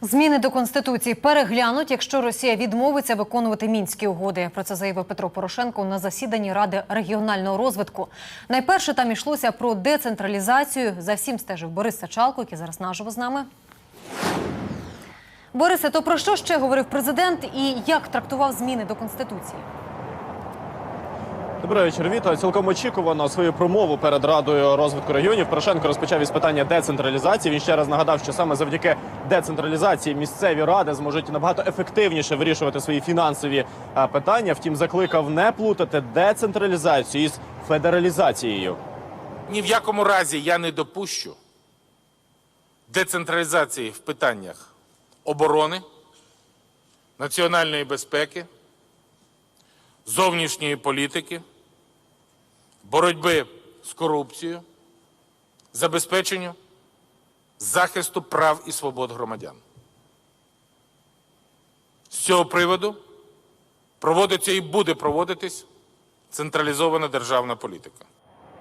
Зміни до конституції переглянуть, якщо Росія відмовиться виконувати мінські угоди. Про це заявив Петро Порошенко на засіданні Ради регіонального розвитку. Найперше там йшлося про децентралізацію. За всім стежив Борис Сачалко, який зараз наживо з нами. Борисе, то про що ще говорив президент і як трактував зміни до конституції? Добрий вечір, Віто. Цілком очікувано свою промову перед радою розвитку регіонів. Порошенко розпочав із питання децентралізації. Він ще раз нагадав, що саме завдяки децентралізації місцеві ради зможуть набагато ефективніше вирішувати свої фінансові питання. Втім, закликав не плутати децентралізацію із федералізацією. Ні в якому разі я не допущу децентралізації в питаннях оборони, національної безпеки, зовнішньої політики, боротьби з корупцією, забезпеченню захисту прав і свобод громадян. З цього приводу проводиться і буде проводитись централізована державна політика.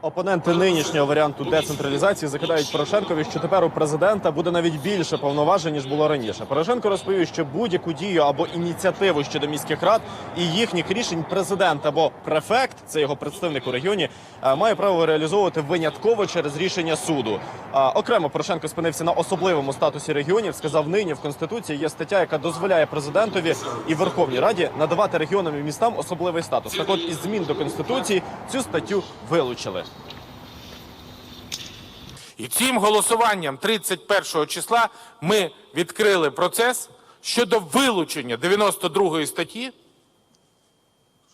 Опоненти нинішнього варіанту децентралізації закидають Порошенкові, що тепер у президента буде навіть більше повноважень ніж було раніше. Порошенко розповів, що будь-яку дію або ініціативу щодо міських рад і їхніх рішень президент або префект, це його представник у регіоні, е, має право реалізовувати винятково через рішення суду. Окремо Порошенко спинився на особливому статусі регіонів. Сказав, нині в конституції є стаття, яка дозволяє президентові і Верховній Раді надавати регіонам і містам особливий статус. Так от із змін до конституції цю статтю вилучили. І цим голосуванням 31 числа ми відкрили процес щодо вилучення 92 статті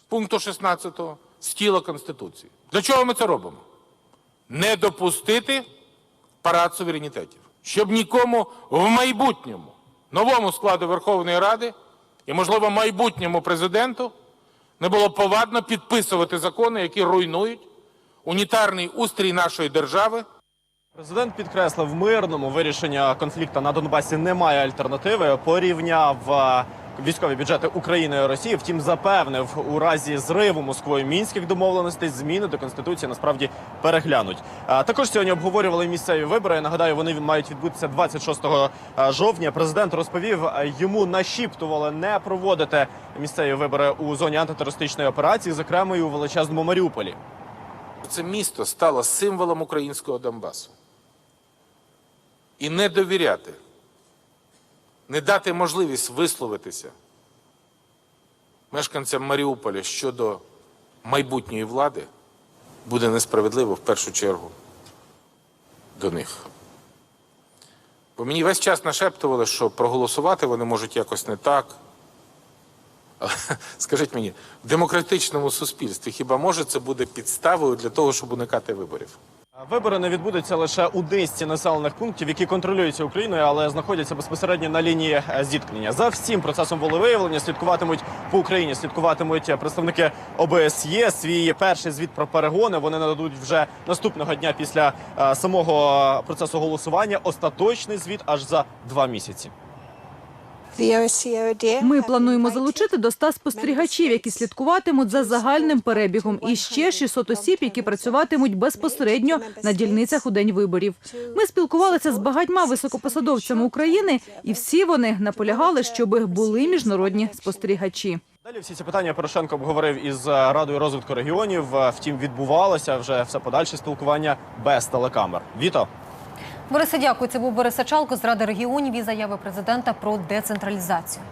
пункту 16 з тіла Конституції. Для чого ми це робимо? Не допустити парад суверенітетів, щоб нікому в майбутньому новому складу Верховної Ради і, можливо, майбутньому президенту не було повадно підписувати закони, які руйнують унітарний устрій нашої держави. Президент підкреслив, мирному вирішення конфлікту на Донбасі немає альтернативи. Порівняв е, військові бюджети України і Росії. Втім, запевнив, у разі зриву Москвою мінських домовленостей зміни до конституції насправді переглянуть. Також сьогодні обговорювали місцеві вибори. Я нагадаю, вони мають відбутися 26 жовтня. Президент розповів, е, йому нашіптували не проводити місцеві вибори у зоні антитерористичної операції, зокрема і у величезному Маріуполі. Це місто стало символом українського Донбасу. І не довіряти, не дати можливість висловитися мешканцям Маріуполя щодо майбутньої влади буде несправедливо в першу чергу до них. Бо мені весь час нашептували, що проголосувати вони можуть якось не так. Але скажіть мені, в демократичному суспільстві хіба може це буде підставою для того, щоб уникати виборів? Вибори не відбудуться лише у низці населених пунктів, які контролюються Україною, але знаходяться безпосередньо на лінії е, зіткнення. За всім процесом волевиявлення слідкуватимуть по Україні. Слідкуватимуть е, представники ОБСЄ. Свій перший звіт про перегони вони нададуть вже наступного дня після е, самого процесу голосування. Остаточний звіт аж за два місяці. Ми плануємо залучити до 100 спостерігачів, які слідкуватимуть за загальним перебігом, і ще 600 осіб, які працюватимуть безпосередньо на дільницях у день виборів. Ми спілкувалися з багатьма високопосадовцями України, і всі вони наполягали, щоб були міжнародні спостерігачі. Далі всі ці питання Порошенко обговорив із е, радою розвитку регіонів. Е, Втім, відбувалося вже все подальше спілкування без телекамер. Віто. Борисе, дякую. Це був Борис Сачалко з Ради регіонів і заяви президента про децентралізацію.